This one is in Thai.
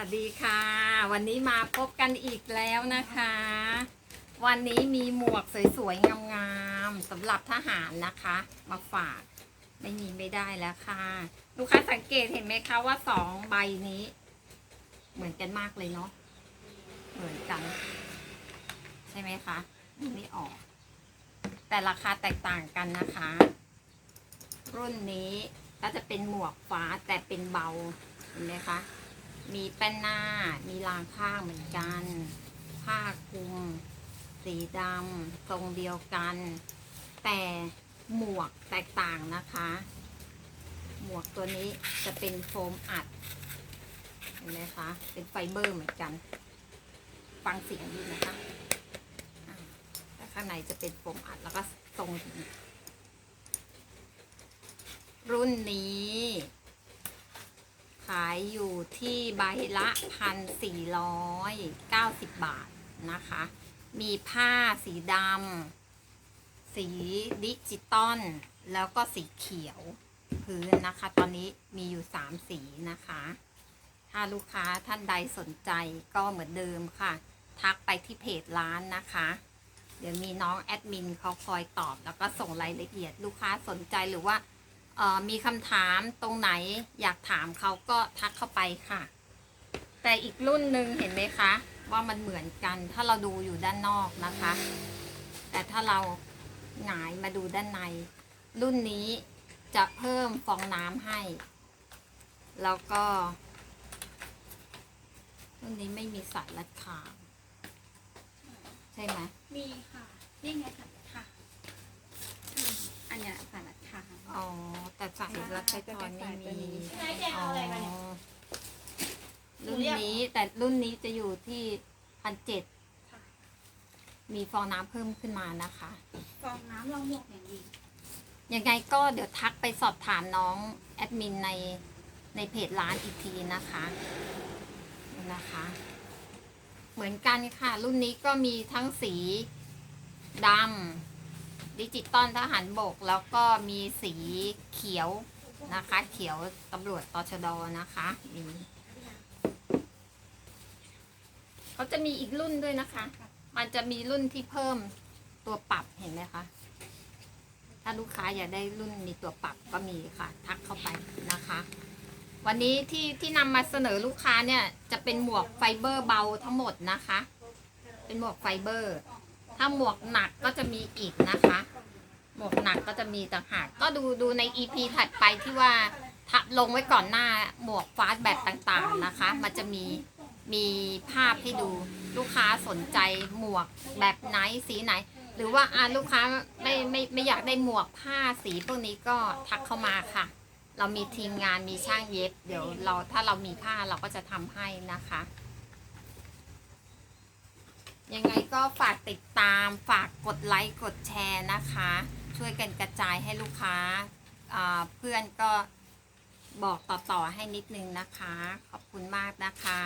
วัสดีค่ะ วันนี้มาพบกันอีกแล้วนะคะ วันนี้มีหมวกสวยๆงามๆสำหรับทหารนะคะ มาฝากไม่มีไม่ได้แล้วค่ะ ลูกค้าสังเกตเห็นไหมคะว่าสองใบนี้ เหมือนกันมากเลยเนาะเหมือนกัน ใช่ไหมคะดูไม่ออก แต่ราคาแตกต่างกันนะคะ รุ่นนี้ก็จะเป็นหมวกฟ้าแต่เป็นเบาเห็นไหมคะ มีแป้นหน้า มีรางข้างเหมือนกัน ผ้าคลุม สีดำทรงเดียวกัน แต่หมวกแตกต่างนะคะ หมวกตัวนี้จะเป็นโฟมอัด เห็นไหมคะ เป็นไฟเบอร์เหมือนกัน ฟังเสียงดูนะคะแต่ข้างในจะเป็นโฟมอัดแล้วก็ทรงอย่างนี้รุ่นนี้ ขายอยู่ที่ใบละพันสี่ร้อยเก้าสิบบาทนะคะ มีผ้าสีดำสีดิจิตอลแล้วก็สีเขียวพื้นนะคะ ตอนนี้มีอยู่สามสีนะคะ ถ้าลูกค้าท่านใดสนใจก็เหมือนเดิมค่ะ ทักไปที่เพจร้านนะคะเดี๋ยวมีน้องแอดมินเขาคอยตอบแล้วก็ส่งรายละเอียดลูกค้าสนใจหรือว่า มีคำถามตรงไหนอยากถามเขาก็ทักเข้าไปค่ะ แต่อีกรุ่นหนึ่งเห็นไหมคะ ว่ามันเหมือนกัน ถ้าเราดูอยู่ด้านนอกนะคะ แต่ถ้าเราหงายมาดูด้านใน รุ่นนี้จะเพิ่มฟองน้ำให้ แล้วก็ รุ่นนี้ไม่มีสายรัดคางใช่ไหมมีค่ะนี่ไงค่ะอืมอันเนี้ยสารัดค่ะ อ๋อ แต่สายรัดไส้ทอนไม่มีไหนแกเอาอะไรมาเนี่ยรุ่นนี้แต่รุ่นนี้จะอยู่ที่พันเจ็ดค่ะมีฟองน้ำเพิ่มขึ้นมานะคะ ฟองน้ำรองหมวกอย่างดียังไงก็เดี๋ยวทักไปสอบถามน้องแอดมินในในเพจร้านอีกทีนะคะนะคะ เหมือนกันค่ะ รุ่นนี้ก็มีทั้งสีดำ ดิจิตอลทหารบก แล้วก็มีสีเขียวนะคะ เขียวตำรวจตชดนะคะมีเขาจะมีอีกรุ่นด้วยนะคะ มันจะมีรุ่นที่เพิ่มตัวปรับเห็นไหมคะ ถ้าลูกค้าอยากได้รุ่นมีตัวปรับก็มีค่ะ ทักเข้าไปนะคะ วันนี้ที่ที่นำมาเสนอลูกค้าเนี่ย จะเป็นหมวกไฟเบอร์เบาทั้งหมดนะคะ เป็นหมวกไฟเบอร์ ถ้าหมวกหนักก็จะมีอีกนะคะ หมวกหนักก็จะมีต่างหากก็ดูดูใน EP ถัดไปที่ว่าทับลงไว้ก่อนหน้าหมวกฟาสแบบต่างๆนะคะ มันจะมีมีภาพให้ดูลูกค้าสนใจหมวกแบบไหนสีไหน หรือว่าอ่าลูกค้าไม่ไม่ไม่อยากได้หมวกผ้าสีพวกนี้ก็ทักเข้ามาค่ะ เรามีทีมงานมีช่างเย็บ เดี๋ยวเราถ้าเรามีผ้าเราก็จะทำให้นะคะ ยังไงก็ฝากติดตามฝากกดไลค์กดแชร์นะคะ ช่วยกันกระจายให้ลูกค้าเพื่อนก็บอกต่อๆให้นิดนึงนะคะ ขอบคุณมากนะคะ